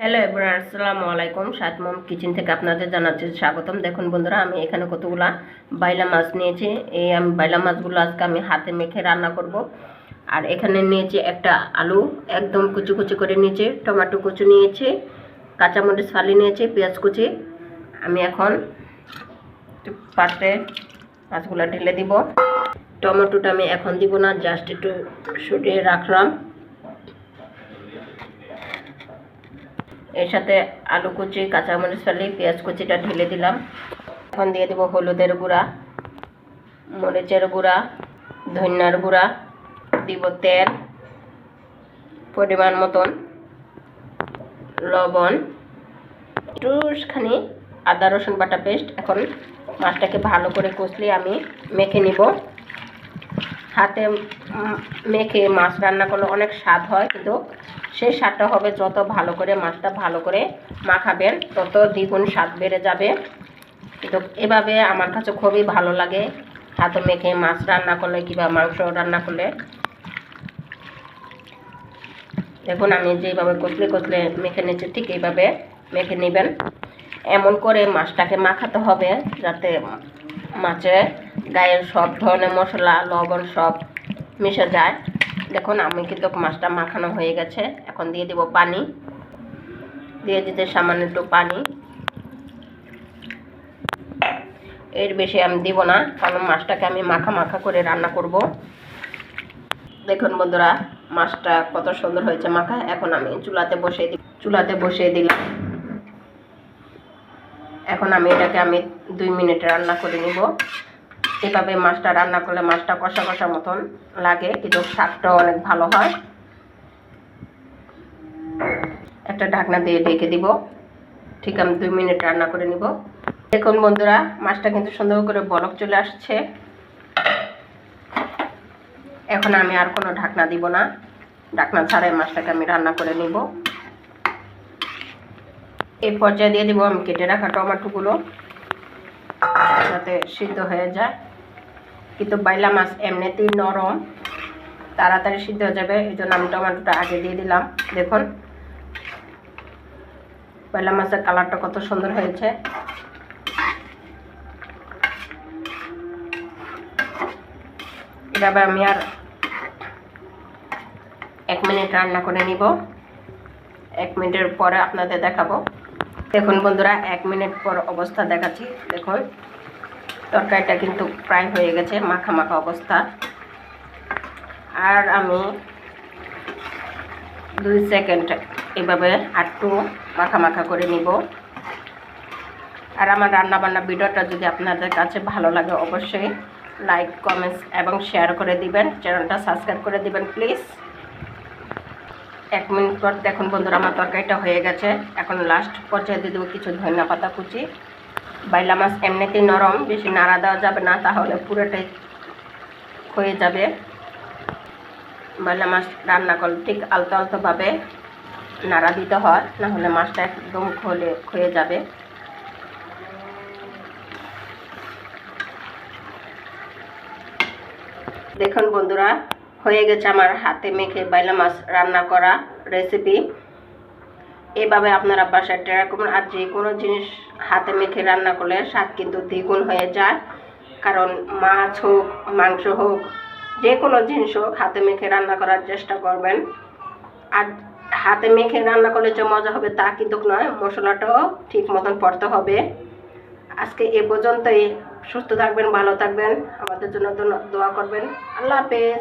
Hello এবার আসসালামু আলাইকুম। সাত মম কিচেন থেকে আপনাদের জানাচ্ছি স্বাগতম। দেখুন বন্ধুরা, আমি এখানে কতগুলা বাইলা মাছ নিয়েছি। এই আমি বাইলা মাছগুলো আজকে আমি হাতে মেখে রান্না করব। আর এখানে নিয়েছি একটা আলু, একদম কুচি কুচি করে নিয়েছি। টমেটো কুচি নিয়েছি, কাঁচামরিচ ফালি নিয়েছি, পেঁয়াজ কুচি। আমি এখন পাত্রে মাছগুলো ঢেলে দিব। টমেটোটা আমি এখন দিব না, জাস্ট একটু সরিয়ে রাখলাম। এর সাথে আলু কুচি, কাঁচামরিচ ফালি, পেঁয়াজ কুচিটা ঢেলে দিলাম। এখন দিয়ে দেবো হলুদের গুঁড়া, মরিচের গুঁড়া, ধনিয়ার গুঁড়া, দিব তেল, পরিমাণ মতন লবণ, একটুখানি আদা রসুন বাটা পেস্ট এখন মাছটাকে ভালো করে কষলে আমি মেখে নিব। হাতে মেখে মাছ রান্না করলে অনেক স্বাদ হয়, কিন্তু সেই স্বাদটা হবে যত ভালো করে মাছটা ভালো করে মাখাবেন, তত দ্বিগুণ স্বাদ বেড়ে যাবে। কিন্তু এভাবে আমার কাছে খুবই ভালো লাগে হাতে মেখে মাছ রান্না করলে কিংবা মাংস রান্না করলে। দেখুন, আমি যেভাবে কচলে কচলে মেখে নিচ্ছি ঠিক এইভাবে মেখে নেবেন। এমন করে মাছটাকে মাখাতে হবে যাতে মাছে গায়ের সব ধরনের মশলা, লবণ সব মিশে যায়। দেখুন, আমি কিন্তু মাছটা মাখানো হয়ে গেছে। এখন দিয়ে দিব পানি। দিয়ে দিতে সামান্য একটু পানি। এর বেশি আমি দিব না, কারণ মাছটাকে আমি মাখা মাখা করে রান্না করব। দেখুন বন্ধুরা, মাছটা কত সুন্দর হয়েছে মাখা। এখন আমি চুলাতে বসিয়ে দিই চুলাতে বসিয়ে দিলাম। এখন আমি এটাকে আমি দুই মিনিট রান্না করে নিব। এভাবে মাছটা রান্না করলে মাছটা কষা কষা মতন লাগে, কিন্তু স্বাদটাও অনেক ভালো হয়। একটা ঢাকনা দিয়ে ঢেকে দিব। ঠিক আমি দুই মিনিট রান্না করে নিব। দেখুন বন্ধুরা, মাছটা কিন্তু সুন্দর করে বরফ চলে আসছে। এখন আমি আর কোনো ঢাকনা দিব না। ঢাকনা ছাড়াই মাছটাকে আমি রান্না করে নিব। এই পর্যায়ে দিয়ে দিব আমি কেটে রাখা টমেটোগুলো, যাতে সিদ্ধ হয়ে যায়। কিন্তু বাইলা মাছ এমনিতেই নরম। তাড়াতাড়ি সিদ্ধ হয়ে যাবে, এই জন্য আমি টমেটোটা আগে দিয়ে দিলাম। দেখুন, বাইলা মাছের কালারটা কত সুন্দর হয়েছে। এভাবে আমি আর এক মিনিট রান্না করে নিব। এক মিনিটের পরে আপনাদের দেখাবো। দেখুন বন্ধুরা, এক মিনিট পর অবস্থা দেখাচ্ছি। দেখুন তরকারিটা কিন্তু প্রায় হয়ে গেছে, মাখা মাখা অবস্থা। আর আমি দুই সেকেন্ড এভাবে আটটু মাখা মাখা করে নিব। আর আমার রান্না বান্না ভিডিওটা যদি আপনাদের কাছে ভালো লাগে, অবশ্যই লাইক কমেন্টস এবং শেয়ার করে দিবেন। চ্যানেলটা সাবস্ক্রাইব করে দিবেন প্লিজ এক মিনিট পর দেখুন বন্ধুরা, আমার তরকারিটা হয়ে গেছে। এখন লাস্ট পর্যায়ে দিয়ে দেবো কিছু ধনিয়া পাতা কুচি। বাইলা মাছ এমনিতেই নরম, বেশি নাড়া দেওয়া যাবে না, তাহলে পুরোটাই ক্ষয়ে যাবে। বাইলা মাছ রান্না করলে ঠিক আলতো আলতোভাবে নাড়া দিতে হয়, নাহলে মাছটা একদম খোলে, ক্ষয়ে যাবে। দেখুন বন্ধুরা, হয়ে গেছে আমার হাতে মেখে বাইলা মাছ রান্না করা রেসিপি এভাবে আপনারা বাসায় ট্রাই করবেন আর যে কোনো জিনিস হাতে মেখে রান্না করলে স্বাদ কিন্তু দ্বিগুণ হয়ে যায়। কারণ মাছ হোক, মাংস হোক, যে কোনো জিনিস হোক, হাতে মেখে রান্না করার চেষ্টা করবেন। আর হাতে মেখে রান্না করলে যে মজা হবে তা কিন্তু নয়, মশলাটাও ঠিক মতন পড়তে হবে। আজকে এ পর্যন্তই। সুস্থ থাকবেন, ভালো থাকবেন। আমাদের জন্য দোয়া করবেন। আল্লাহ হাফেজ।